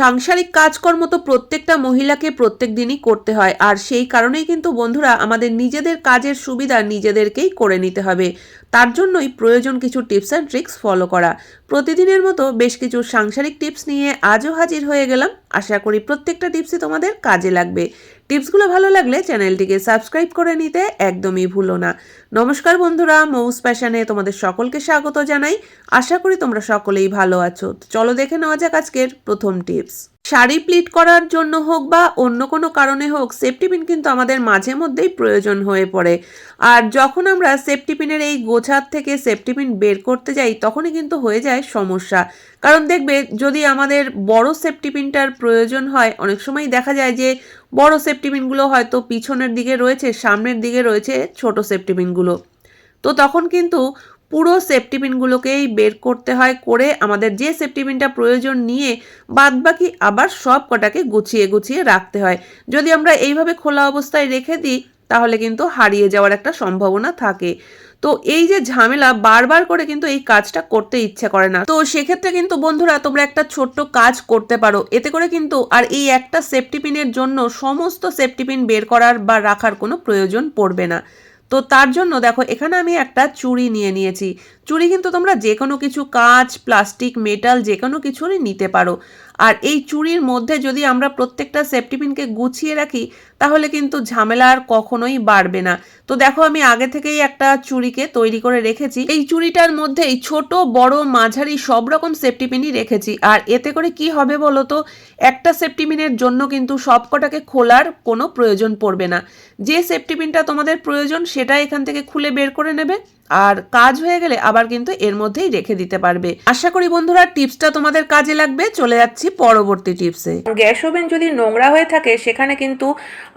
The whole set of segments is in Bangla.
সাংসারিক কাজকর্ম তো প্রত্যেকটা মহিলাকে প্রত্যেক দিনই করতে হয়। আর সেই কারণেই কিন্তু বন্ধুরা আমাদের নিজেদের কাজের সুবিধা নিজেদেরকেই করে নিতে হবে। তার জন্যই প্রয়োজন কিছু টিপস অ্যান্ড ট্রিক্স ফলো করা। প্রতিদিনের মতো বেশ কিছু সাংসারিক টিপস নিয়ে আজও হাজির হয়ে গেলাম। আশা করি প্রত্যেকটা টিপসই তোমাদের কাজে লাগবে। টিপসগুলো ভালো লাগলে চ্যানেলটিকে সাবস্ক্রাইব করে নিতে একদমই ভুলো না। নমস্কার বন্ধুরা, মৌস প্যাশানে তোমাদের সকলকে স্বাগত জানাই। আশা করি তোমরা সকলেই ভালো আছো। চলো দেখে নেওয়া যাক আজকের প্রথম টিপস। শাড়ি প্লিট করার জন্য হোক বা অন্য কোনো কারণে হোক সেফটি পিন কিন্তু আমাদের মাঝে মধ্যেই প্রয়োজন হয়ে পড়ে। আর যখন আমরা সেফটি পিনের এই গোছার থেকে সেফটি পিন বের করতে যাই, তখনই কিন্তু হয়ে যায় সমস্যা। কারণ দেখবে, যদি আমাদের বড় সেফটি পিনটার প্রয়োজন হয়, অনেক সময় দেখা যায় যে বড় সেফটি পিনগুলো হয়তো পিছনের দিকে রয়েছে, সামনের দিকে রয়েছে ছোট সেফটি পিনগুলো তো তখন কিন্তু পুরো সেফটি পিনগুলোকেই বের করতে হয় করে আমাদের যে সেফটি পিনটা প্রয়োজন নিয়ে বাদবাকি আবার সব কটাকে গুছিয়ে গুছিয়ে রাখতে হয়। যদি আমরা এইভাবে খোলা অবস্থায় রেখে দিই, তাহলে কিন্তু হারিয়ে যাওয়ার একটা সম্ভাবনা থাকে। তো এই যে ঝামেলা বারবার করে কিন্তু এই কাজটা করতে ইচ্ছে করে না। তো সেক্ষেত্রে কিন্তু বন্ধুরা, তোমরা একটা ছোট্ট কাজ করতে পারো। এতে করে কিন্তু আর এই একটা সেফটি পিনের জন্য সমস্ত সেফটি পিন বের করার বা রাখার কোনো প্রয়োজন পড়বে না। তো তার জন্য দেখো, এখানে আমি একটা চুড়ি নিয়ে নিয়েছি। চুড়ি কিন্তু তোমরা যে কোনো কিছু কাঁচ, প্লাস্টিক মেটাল যে কোনো কিছুরই নিতে পারো। আর এই চুড়ির মধ্যে যদি আমরা প্রত্যেকটা সেফটি পিনকে গুছিয়ে রাখি, তাহলে কিন্তু ঝামেলা আর কখনোই বাড়বে না। তো দেখো আমি আগে থেকেই একটা চুড়িকে তৈরি করে রেখেছি। এই চুড়িটার মধ্যেই ছোট, বড়, মাঝারি সব রকম সেফটি পিনই রেখেছি। আর এতে করে কি হবে বলো তো? একটা সেফটি পিনের জন্য কিন্তু সবকটাকে খোলার কোনো প্রয়োজন পড়বে না। যে সেফটি পিনটা তোমাদের প্রয়োজন, সেটা এখান থেকে খুলে বের করে নেবে। আর কাজ হয়ে গেলে আবার কিন্তু এর মধ্যেই রেখে দিতে পারবে। আশা করি বন্ধুরা, টিপসটা তোমাদের কাজে লাগবে। চলে যাচ্ছি পরবর্তী টিপসে। গ্যাস ওভেন যদি নোংরা হয়ে থাকে, সেখানে কিন্তু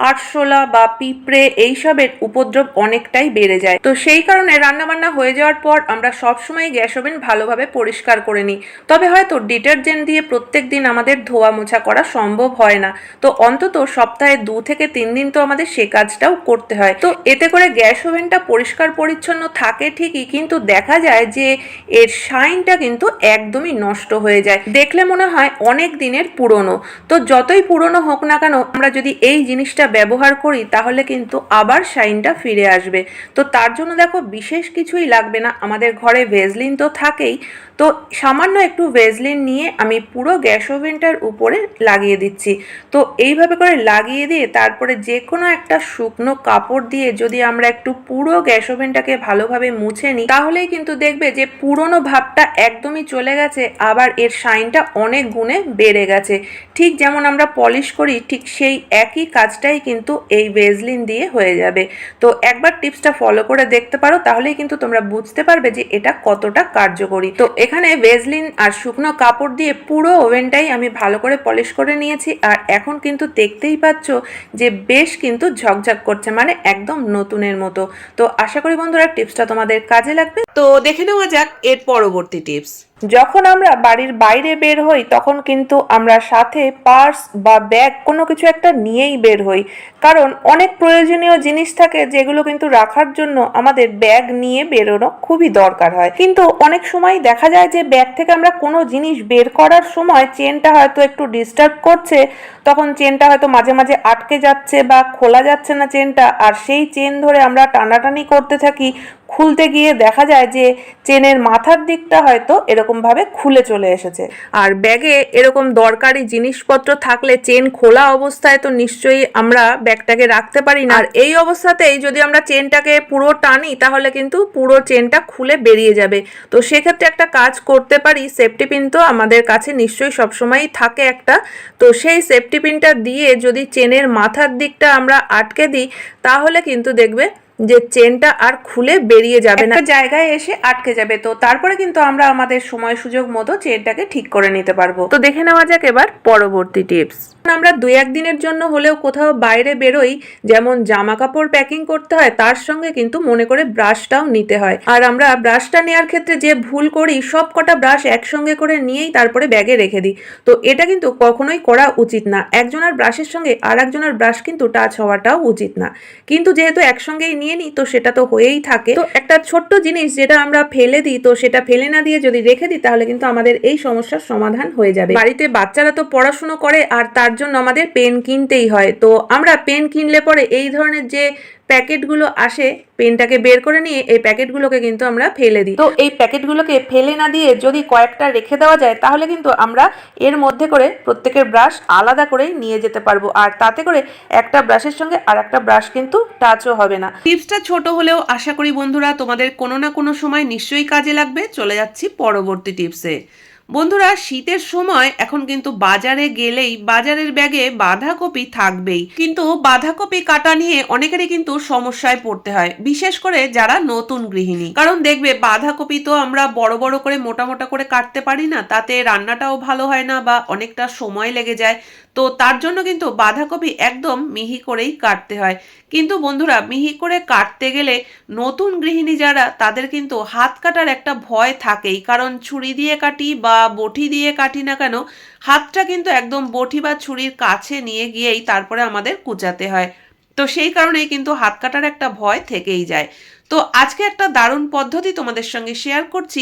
আরশোলা বা পিঁপড়ে এইসবের উপদ্রব অনেকটাই বেড়ে যায়। তো সেই কারণে রান্নাবান্না হয়ে যাওয়ার পর আমরা সবসময় গ্যাস ওভেন ভালোভাবে পরিষ্কার করে নিই। তবে হয়তো ডিটারজেন্ট দিয়ে প্রত্যেক দিন আমাদের ধোয়া মোছা করা সম্ভব হয় না। তো অন্তত সপ্তাহে দু থেকে তিন দিন তো আমাদের সে কাজটাও করতে হয়। তো এতে করে গ্যাস ওভেনটা পরিষ্কার পরিচ্ছন্ন থাকে ঠিকই, কিন্তু দেখা যায় যে এর শাইনটা কিন্তু একদমই নষ্ট হয়ে যায়। দেখলে মনে হয় অনেক দিনের পুরনো। তো যতই পুরনো হোক না কেন, আমরা যদি এই জিনিসটা ব্যবহার করি, তাহলে কিন্তু আবার শাইনটা ফিরে আসবে। তো তার জন্য দেখো বিশেষ কিছুই লাগবে না। আমাদের ঘরে ভেজলিন তো থাকেই। তো সামান্য একটু ভেজলিন নিয়ে আমি পুরো গ্যাস ওভেনটার উপরে লাগিয়ে দিচ্ছি। তো এইভাবে করে লাগিয়ে দিয়ে তারপরে যে কোনো একটা শুকনো কাপড় দিয়ে যদি আমরা একটু পুরো গ্যাস ওভেনটাকে ভালোভাবে মুছে নিই তাহলেই কিন্তু দেখবে যে পুরনো ভাবটা একদমই চলে গেছে, আবার এর শাইনটা অনেক গুণে বেড়ে গেছে। ঠিক যেমন আমরা পলিশ করি, ঠিক সেই একই কাজটাই কিন্তু এই ভেজলিন দিয়ে হয়ে যাবে। তো একবার টিপসটা ফলো করে দেখতে পারো, তাহলেই কিন্তু তোমরা বুঝতে পারবে যে এটা কতটা কার্যকরী। তো এখানে ভেজলিন আর শুকনো কাপড় দিয়ে পুরো ওভেনটাই আমি ভালো করে পলিশ করে নিয়েছি, আর এখন কিন্তু দেখতেই পাচ্ছ যে বেশ কিন্তু ঝকঝক করছে মানে একদম নতুনের মতো। তো আশা করি বন্ধুরা টিপসটা তোমাদের কাজে লাগবে। তো দেখে নেওয়া যাক এর পরবর্তী টিপস। যখন আমরা বাড়ির বাইরে বের হই, তখন কিন্তু আমরা সাথে পার্স বা ব্যাগ কোনো কিছু একটা নিয়েই বের হই। কারণ অনেক প্রয়োজনীয় জিনিস থাকে যেগুলো কিন্তু রাখার জন্য আমাদের ব্যাগ নিয়ে বেরোনো খুবই দরকার হয়। কিন্তু অনেক সময় দেখা যায় যে ব্যাগ থেকে আমরা কোনো জিনিস বের করার সময় চেনটা হয়তো একটু ডিস্টার্ব করছে, তখন চেনটা হয়তো মাঝে মাঝে আটকে যাচ্ছে বা খোলা যাচ্ছে না চেনটা, আর সেই চেন ধরে আমরা টানাটানি করতে থাকি। খুলতে গিয়ে দেখা যায় যে চেনের মাথার দিকটা হয়তো এরকমভাবে খুলে চলে এসেছে। আর ব্যাগে এরকম দরকারি জিনিসপত্র থাকলে চেন খোলা অবস্থায় তো নিশ্চয়ই আমরা ব্যাগটাকে রাখতে পারি না। আর এই অবস্থাতেই যদি আমরা চেনটাকে পুরো টানি, তাহলে কিন্তু পুরো চেনটা খুলে বেরিয়ে যাবে। তো সেক্ষেত্রে একটা কাজ করতে পারি, সেফটি পিন তো আমাদের কাছে নিশ্চয়ই সবসময়ই থাকে একটা। তো সেই সেফটি পিনটা দিয়ে যদি চেনের মাথার দিকটা আমরা আটকে দিই, তাহলে কিন্তু দেখবে যে চেনটা আর খুলে বেরিয়ে যাবে না। জায়গায় এসে আটকে যাবে তো তারপরে কিন্তু আমরা আমাদের সময় সুযোগ মতো চেনটাকে ঠিক করে নিতে পারব। তো দেখে নেওয়া যাক এবার পরবর্তী টিপস আমরা দুই একদিনের জন্য হলেও কোথাও বাইরে বেরোই, যেমন জামা কাপড় প্যাকিং করতে হয়, তার সঙ্গে কিন্তু মনে করে ব্রাশটাও নিতে হয়। আর আমরা ব্রাশটা নেওয়ার ক্ষেত্রে যে ভুল করি, সব কটা ব্রাশ একসঙ্গে করে নিয়েই তারপরে ব্যাগে রেখে দিই। তো এটা কিন্তু কখনোই করা উচিত না। একজনের ব্রাশের সঙ্গে আর একজনের ব্রাশ কিন্তু টাচ হওয়াটাও উচিত না। কিন্তু যেহেতু একসঙ্গেই নিয়ে নিই, তো সেটা তো হয়েই থাকে। তো একটা ছোট্ট জিনিস যেটা আমরা ফেলে দিই, তো সেটা ফেলে না দিয়ে যদি রেখে দিই, তাহলে কিন্তু আমাদের এই সমস্যার সমাধান হয়ে যাবে। বাড়িতে বাচ্চারা তো পড়াশুনো করে, আর তার জন্য আমাদের পেন কিনতেই হয়। তো আমরা পেন কিনলে পরে এই ধরনের যে প্যাকেটগুলো আসে পেনটাকে বের করে নিয়ে এই প্যাকেটগুলোকে কিন্তু আমরা ফেলে দিই। তো এই প্যাকেটগুলোকে ফেলে না দিয়ে যদি কয়েকটা রেখে দেওয়া যায় তাহলে কিন্তু আমরা এর মধ্যে করে প্রত্যেকের ব্রাশ আলাদা করেই নিয়ে যেতে পারব। আর তাতে করে একটা ব্রাশের সঙ্গে আর একটা ব্রাশ কিন্তু টাচও হবে না। টিপসটা ছোট হলেও আশা করি বন্ধুরা তোমাদের কোনো না কোনো সময় নিশ্চয়ই কাজে লাগবে। চলে যাচ্ছি পরবর্তী টিপসে। বন্ধুরা, শীতের সময় এখন কিন্তু বাজারে গেলেই বাজারের ব্যাগে বাঁধাকপি থাকবেই। কিন্তু বাঁধাকপি কাটা নিয়ে অনেকেরই কিন্তু সমস্যায় পড়তে হয়, বিশেষ করে যারা নতুন গৃহিণী। কারণ দেখবে, বাঁধাকপি তো আমরা বড় বড় করে, মোটা মোটা করে কাটতে পারি না, তাতে রান্নাটাও ভালো হয় না বা অনেকটা সময় লেগে যায়। তো তার জন্য কিন্তু বাঁধাকপি একদম মিহি করেই কাটতে হয়। কিন্তু বন্ধুরা, মিহি করে কাটতে গেলে নতুন গৃহিণী যারা, তাদের কিন্তু হাত কাটার একটা ভয় থাকেই। কারণ ছুরি দিয়ে কাটি বা বটি দিয়ে কাটি না কেন, হাতটা কিন্তু একদম বটি বা ছুরির কাছে নিয়ে গিয়েই তারপরে আমাদের কুচাতে হয়। তো সেই কারণেই কিন্তু হাত কাটার একটা ভয় থেকেই যায়। তো আজকে একটা দারুণ পদ্ধতি তোমাদের সঙ্গে শেয়ার করছি।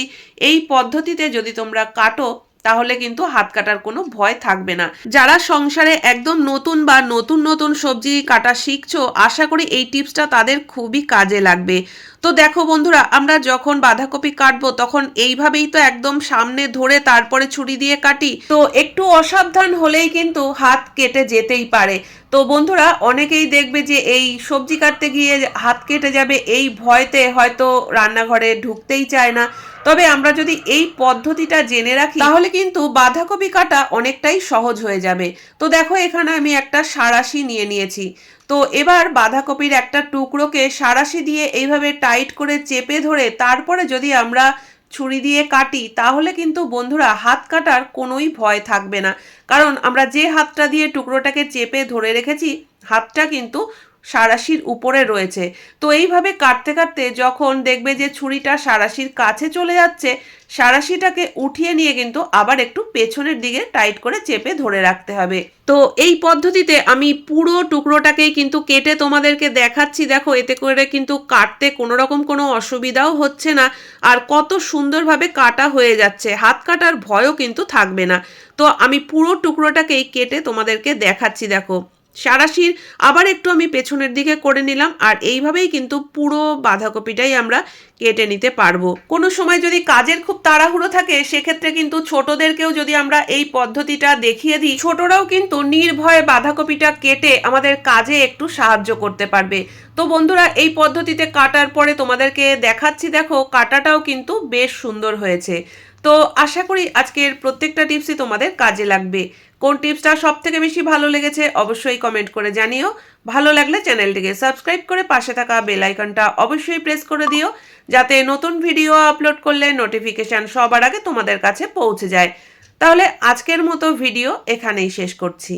এই পদ্ধতিতে যদি তোমরা কাটো তাহলে কিন্তু হাত কাটার কোনো ভয় থাকবে না। যারা সংসারে একদম নতুন বা নতুন নতুন সবজি কাটা শিখছো, আশা করি এই টিপসটা তাদের খুবই কাজে লাগবে। তো দেখো বন্ধুরা, আমরা যখন বাঁধাকপি কাটবো, তখন এইভাবেই তো একদম সামনে ধরে তারপরে ছুরি দিয়ে কাটি। তো একটু অসাবধান হলেই কিন্তু হাত কেটে যেতেই পারে। তো বন্ধুরা, অনেকেই দেখবে যে এই সবজি কাটতে গিয়ে হাত কেটে যাবে, এই ভয়তে হয়তো রান্নাঘরে ঢুকতেই চায় না। তবে আমরা যদি এই পদ্ধতিটা জেনে রাখি, তাহলে কিন্তু বাঁধাকপি কাটা অনেকটাই সহজ হয়ে যাবে। তো দেখো, এখানে আমি একটা সাঁড়াশি নিয়ে নিয়েছি। তো এবার বাঁধাকপির একটা টুকরোকে সাঁড়াশি দিয়ে এইভাবে টাইট করে চেপে ধরে তারপরে যদি আমরা ছুরি দিয়ে কাটি, তাহলে কিন্তু বন্ধুরা হাত কাটার কোনোই ভয় থাকবে না। কারণ আমরা যে হাতটা দিয়ে টুকরোটাকে চেপে ধরে রেখেছি, হাতটা কিন্তু সারাশির উপরে রয়েছে। তো এইভাবে কাটতে কাটতে যখন দেখবে যে ছুরিটা সারাশির কাছে চলে যাচ্ছে, সারাশিটাকে উঠিয়ে নিয়ে কিন্তু আবার একটু পেছনের দিকে টাইট করে চেপে ধরে রাখতে হবে। তো এই পদ্ধতিতে আমি পুরো টুকরোটাকেই কিন্তু কেটে তোমাদেরকে দেখাচ্ছি। দেখো, এতে করে কিন্তু কাটতে কোনো রকম কোনো অসুবিধাও হচ্ছে না। আর কত সুন্দরভাবে কাটা হয়ে যাচ্ছে। হাত কাটার ভয়ও কিন্তু থাকবে না। তো আমি পুরো টুকরোটাকেই কেটে তোমাদেরকে দেখাচ্ছি, দেখো। সারাশির আবার একটু আমি পেছনের দিকে করে নিলাম, আর এইভাবেই কিন্তু পুরো বাঁধাকপিটাই আমরা কেটে নিতে পারব। কোনো সময় যদি কাজের খুব তাড়াহুড়ো থাকে, সেক্ষেত্রে কিন্তু ছোটদেরকেও যদি আমরা এই পদ্ধতিটা দেখিয়ে দিই, ছোটরাও কিন্তু নির্ভয়ে বাঁধাকপিটা কেটে আমাদের কাজে একটু সাহায্য করতে পারবে। তো বন্ধুরা, এই পদ্ধতিতে কাটার পরে তোমাদেরকে দেখাচ্ছি, দেখো কাটাটাও কিন্তু বেশ সুন্দর হয়েছে। তো আশা করি আজকের প্রত্যেকটা টিপসই তোমাদের কাজে লাগবে। কোন টিপসটা সব থেকে বেশি ভালো লেগেছে অবশ্যই কমেন্ট করে জানিও। ভালো লাগলে চ্যানেলটিকে সাবস্ক্রাইব করে পাশে থাকা বেল আইকনটা অবশ্যই প্রেস করে দিও, যাতে নতুন ভিডিও আপলোড করলে নোটিফিকেশান সবার আগে তোমাদের কাছে পৌঁছে যায়। তাহলে আজকের মতো ভিডিও এখানেই শেষ করছি।